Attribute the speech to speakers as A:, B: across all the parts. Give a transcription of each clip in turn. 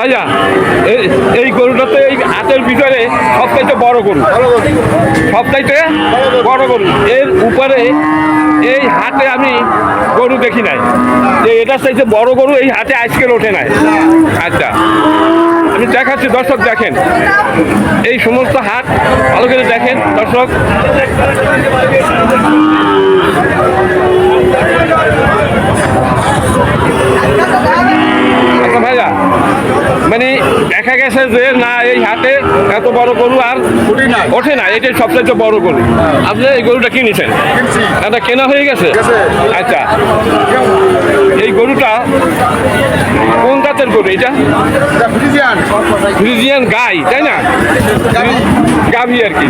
A: ভাইয়া, এই গরুটা তো এই হাতের ভিতরে সবচাইতে বড় গরু। সবচাইতে বড় গরু। এর উপরে এই হাতে আমি গরু দেখি নাই। যে এটা চাইতে বড় গরু, এই হাতে আজকের ওঠে নাই। আচ্ছা আমি দেখাচ্ছি, দর্শক দেখেন। এই সমস্ত হাট ভালো করে দেখেন, দর্শক আচ্ছা ভাইয়া মানে দেখা গেছে যে না এই হাটে এত বড় গরু আর। ওঠে না এটাই সবচেয়ে বড় গরু আপনি এই গরুটা কিনেছেন
B: কিনছি।
A: এটা কেনা হয়ে গেছে। আচ্ছা এই গরুটা কোন জাতের গরু এটা
B: ফ্রিজিয়ান
A: গাই তাই না
B: গাভী।
A: আর কি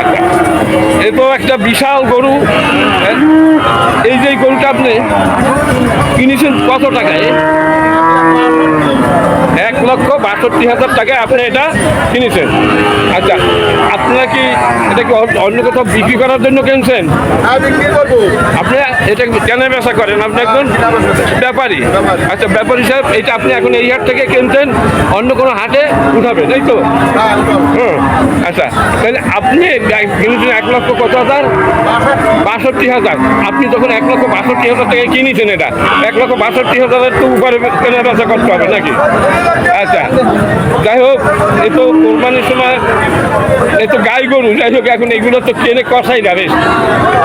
A: আচ্ছা। এ তো একটা বিশাল গরু এই যে গরুটা আপনি কিনেছেন কত টাকায় লক্ষ বাষট্টি হাজার টাকায় আপনি এটা কিনেছেন। আচ্ছা আপনারা কি এটা কি অন্য- কোথাও বিক্রি করার জন্য কিনছেন?
B: করব।
A: আপনি এটা কেনা বেচা করেন? আপনি একজন ব্যাপারী।
B: ব্যাপারী।
A: আচ্ছা ব্যাপারী সাহেব এটা আপনি এখন এই হাট থেকে কিনছেন অন্য কোনো হাটে উঠাবে তাই তো?
B: হ্যাঁ
A: হুম আচ্ছা তাহলে আপনি কিনেছেন এক লক্ষ কত হাজার? বাষট্টি হাজার। আপনি যখন এক লক্ষ বাষট্টি হাজার টাকায় কিনেছেন এটা এক লক্ষ বাষট্টি হাজারের তো উপরে কেনা বেচা করতে হবে নাকি? আচ্ছা যাই হোক এ তো কোরবানির সময় এ তো গাই গরু যাই হোক এখন এগুলো তো কেনে কষাই না বেশ।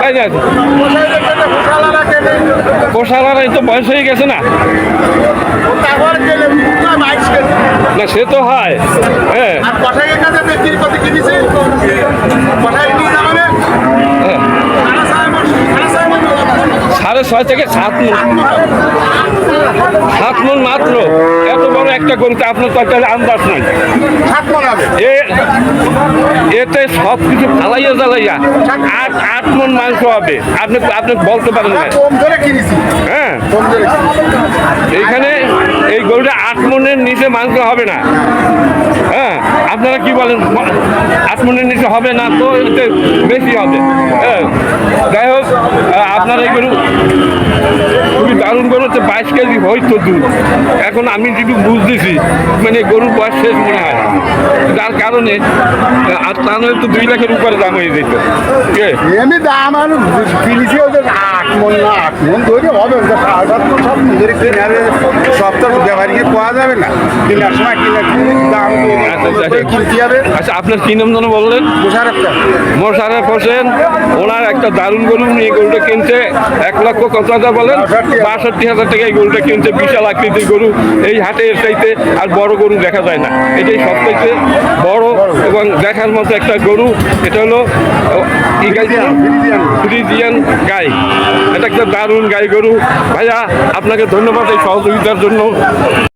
A: তাই না? পোষার তো বয়স হয়ে গেছে না? না সে তো হয় হ্যাঁ
B: আর কষাইয়ের কাছে বিক্রি করতে কিনেছি কষাই নিয়ে যাবে
A: হ্যাঁ।
B: সাড়ে ছয় মাস সাড়ে ছয় মাস
A: সাড়ে ছয় থেকে সাত মন। সাত মন মাত্র। এত বড় একটা গরুতে আপনার তো একটা আন্দাজ নাই। এতে সব কিছু ফালাইয়া জ্বালাইয়া আট আট মন মাংস হবে। আপনি আপনি বলতে পারেন না। হ্যাঁ। এইখানে এই গরুটা আট মনের নিচে মাংস হবে না। হ্যাঁ আপনারা কি বলেন? আট মনের নিচে হবে না তো? বেশি হবে। হ্যাঁ যাই হোক আপনার এই গরু খুবই দারুণ গরু হচ্ছে, বাইশ কেজি হয়তো দুধ। এখন আমি যেটু বুঝতেছি মানে গরুর বয়স শেষ মনে হয় যার কারণে আর তা নয় তো দুই লাখের উপরে দাম হয়ে যেত?
B: এমনি দাম আর কিনেছি ওদের আট মন না, আট মন ধরে হবে সব তো ব্যাপারীকে পাওয়া যাবে না? কেনার সময় কিনে দাম
A: আচ্ছা, আচ্ছা।
B: কিনতে হবে?
A: আচ্ছা আপনার কি নাম যেন বললেন? মোশারফ হোসেন ওনার একটা দারুণ গরু নিয়ে গরুটা কিনছে। এক লক্ষ কত হাজার বলেন
B: বাষট্টি হাজার।
A: টাকা এই গরুটা কিনছে। বিশাল আকৃতির গরু। এই হাটে এর চাইতে আর বড় গরু দেখা যায় না। এটাই সবথেকে বড় এবং দেখার মতো একটা গরু। এটা হলো
B: ফ্রিজিয়ান,
A: গাই। একটা দারুণ গাই গরু। ভাইয়া আপনাকে ধন্যবাদ এই সহযোগিতার জন্য।